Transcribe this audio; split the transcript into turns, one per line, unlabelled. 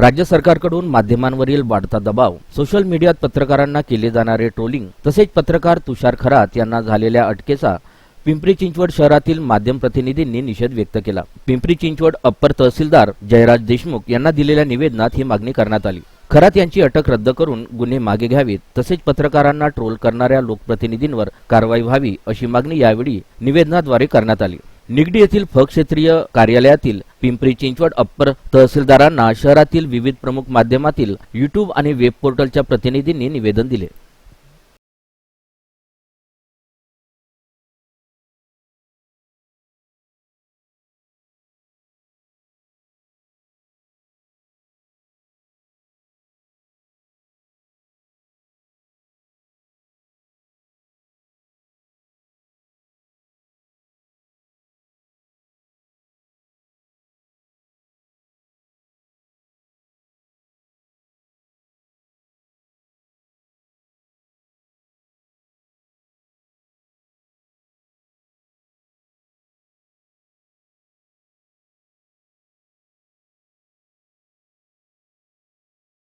राज्य सरकारकडून माध्यमांवरील वाढता दबाव सोशल मीडियात पत्रकारांना केले जाणारे ट्रोलिंग तसेच पत्रकार तुषार खरात यांना झालेल्या अटकेचा पिंपरी चिंचवड शहरातील माध्यम प्रतिनिधींनी निषेध व्यक्त केला. पिंपरी चिंचवड अप्पर तहसीलदार जयराज देशमुख यांना दिलेल्या निवेदनात ही मागणी करण्यात आली. खरात यांची अटक रद्द करून गुन्हे मागे घ्यावेत तसेच पत्रकारांना ट्रोल करणाऱ्या लोकप्रतिनिधींवर कारवाई व्हावी अशी मागणी यावेळी निवेदनाद्वारे करण्यात आली. निगडी येथील फक्षेत्रीय कार्यालयातील पिंपरी चिंचवड अप्पर तहसीलदारांना शहरातील विविध प्रमुख माध्यमातील युट्यूब आणि वेब पोर्टलच्या प्रतिनिधींनी निवेदन दिले.